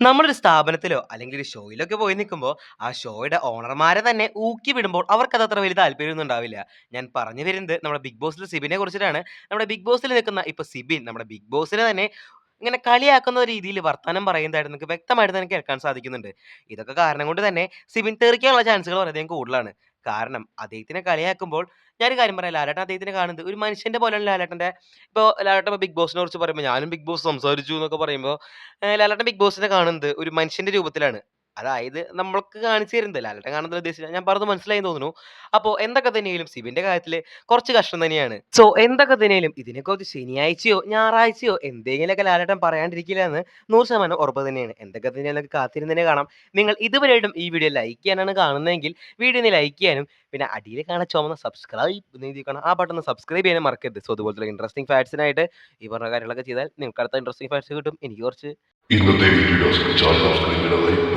നമ്മളൊരു സ്ഥാപനത്തിലോ അല്ലെങ്കിൽ ഒരു ഷോയിലൊക്കെ പോയി നിൽക്കുമ്പോൾ ആ ഷോയുടെ ഓണർമാരെ തന്നെ ഊക്കി വിടുമ്പോൾ അവർക്കത് അത്ര വലിയ താല്പര്യമൊന്നും ഉണ്ടാവില്ല. ഞാൻ പറഞ്ഞു വരുന്നത് നമ്മുടെ ബിഗ് ബോസിൽ സിബിനെ കുറിച്ചിട്ടാണ്. നമ്മുടെ ബിഗ് ബോസിൽ നിൽക്കുന്ന ഇപ്പൊ സിബിൻ നമ്മുടെ ബിഗ് ബോസിനെ തന്നെ ഇങ്ങനെ കളിയാക്കുന്ന രീതിയിൽ വർത്തമാനം പറയുന്നതായിട്ട് നിങ്ങൾക്ക് വ്യക്തമായിട്ട് തന്നെ കേൾക്കാൻ സാധിക്കുന്നുണ്ട്. ഇതൊക്കെ കാരണം കൊണ്ട് തന്നെ സിബിൻ തെറിക്കാനുള്ള ചാൻസുകൾ വളരെയധികം കൂടുതലാണ്. കാരണം അദ്ദേഹത്തിനെ കളിയാക്കുമ്പോൾ ഞാൻ കാര്യം പറയാം ലാലേട്ടൻ അദ്ദേഹത്തിനെ കാണുന്നത് ഒരു മനുഷ്യന്റെ പോലെയാണ് ലാലേട്ടന്റെ ഇപ്പോൾ ലാലേട്ടൻ ബിഗ് ബോസിനെ കുറിച്ച് പറയുമ്പോൾ ഞാനും ബിഗ് ബോസ് സംസാരിച്ചു എന്നൊക്കെ പറയുമ്പോൾ ലാലേട്ടൻ ബിഗ് ബോസിനെ കാണുന്നത് ഒരു മനുഷ്യന്റെ രൂപത്തിലാണ്. അതായത് നമ്മൾക്ക് കാണിച്ചു തരുന്നത് ലാലേട്ടൻ കാണുന്ന ഉദ്ദേശിച്ച ഞാൻ പറഞ്ഞത് മനസ്സിലായി തോന്നുന്നു. അപ്പോ എന്തൊക്കെ തന്നെയാലും സിബിന്റെ കാര്യത്തിൽ കുറച്ച് കഷ്ടം തന്നെയാണ്. സോ എന്തൊക്കെ തന്നെയാലും ഇതിനെക്കുറിച്ച് ശനിയാഴ്ചയോ ഞായറാഴ്ചയോ എന്തെങ്കിലുമൊക്കെ ലാലേട്ടൻ പറയാണ്ടിരിക്കില്ല എന്ന് 100% ഉറപ്പ് തന്നെയാണ്. എന്തൊക്കെ തന്നെയാലും കാത്തിരുന്നതിനെ കാത്തിരുന്ന് കാണാം. നിങ്ങൾ ഇതുവരെയായിട്ടും ഈ വീഡിയോ ലൈക്ക് ചെയ്യാനാണ് കാണുന്നതെങ്കിൽ വീഡിയോ ലൈക്ക് ചെയ്യാനും പിന്നെ അടിയിൽ കാണാൻ ചുമന്ന സബ്സ്ക്രൈബ് നീതിക്കണം ആ ബട്ടൺ സബ്സ്ക്രൈബ് ചെയ്യാനും മറക്കരുത്. സോ അതുപോലത്തെ ഇൻട്രസ്റ്റിംഗ് ഫാക്ട്സിനായിട്ട് ഈ പറഞ്ഞ കാര്യങ്ങളൊക്കെ ചെയ്താൽ നിങ്ങൾക്ക് അടുത്ത ഇൻട്രസ്റ്റിംഗ് ഫാക്ട്സ് കിട്ടും. എനിക്ക് കുറച്ച് ഇന്നത്തെ വീഡിയോ